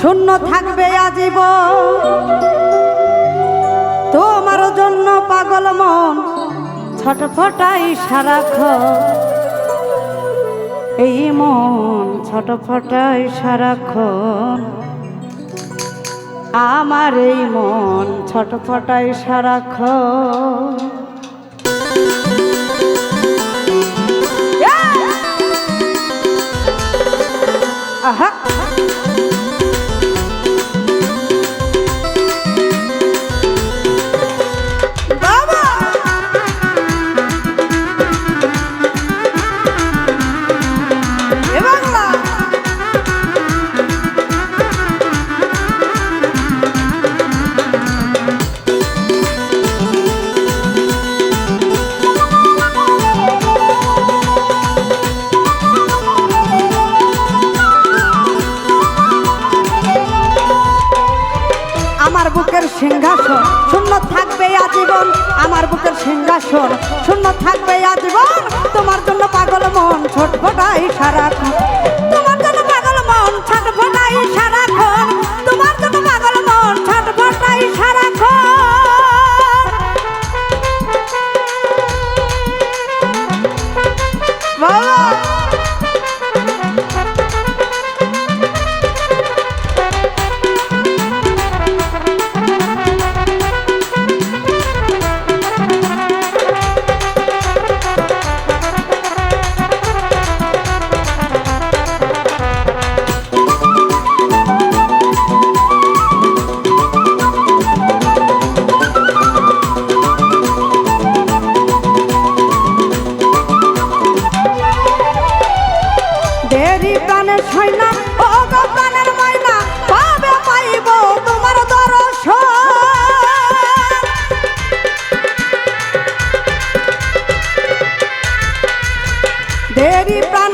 শূন্য থাকবে আজীব তোমার জন্য পাগল মন ছটফটাই সারাখ এই মন ছটফটাই সারাক্ষণ। আমার এই মন ছটফটাই সারাক্ষণ। আহা! সিংহাসন, শূন্য থাকবে আজীবন আমার বুকের সিংহাসন, শূন্য থাকবে আজীবন তোমার জন্য পাগল মন ছটফটাই সারাক্ষণ।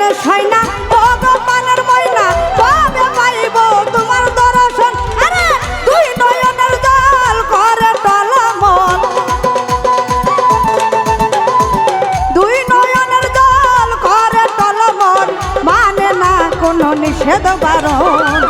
দেরি প্রাণের সৈনা ও গো প্রাণের ময়না পাবে পাইব তোমার দর্শন। আরে, দুই নয়নের জল করে টলমল। দুই নয়নের জল করে টলমন মানে না কোনো নিষেধ বারণ।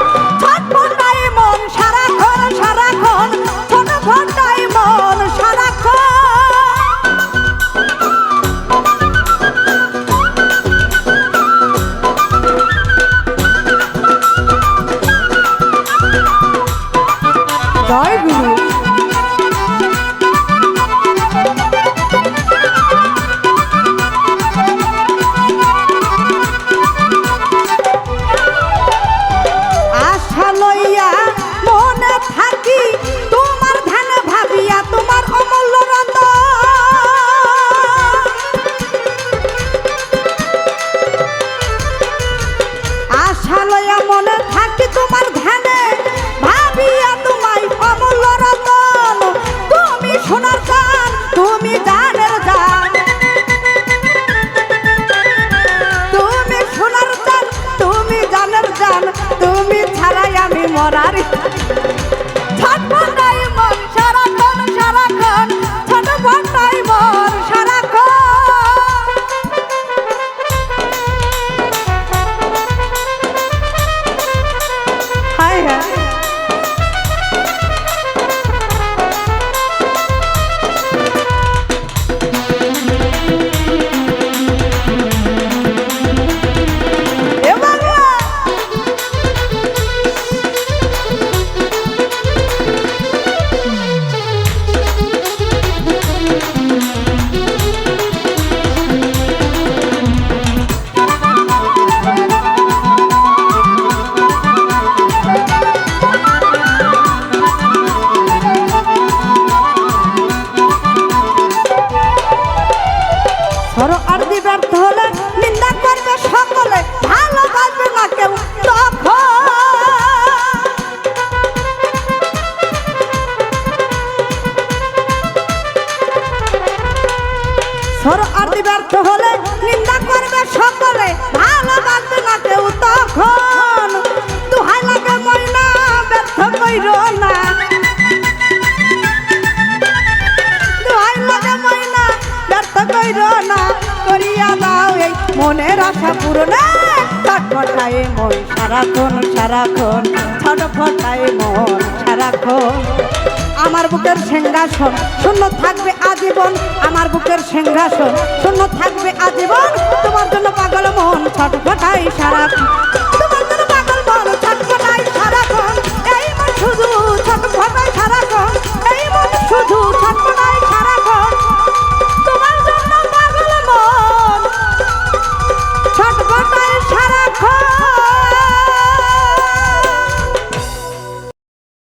আমি সর আর দি ব্যর্থ হলে নিন্দা করবে সকলে। ভালো বাজবে না কেউ তখন দুহাই লাগে ময়না, ব্যর্থ কইর না। দোহাই লাগে ময়না, ব্যর্থ কইর না। করিয়া দাও এই মনের আশা পূরণ। চটপট ফটায় মন সারাক্ষণ সারাক্ষণ ছট ফটায় মন সারাক্ষণ। আমার বুকের সিংহাসন, শূন্য থাকবে আজীবন আমার বুকের সিংহাসন, শূন্য থাকবে আজীবন। তোমার জন্য পাগল মন ছটফটাই সারা।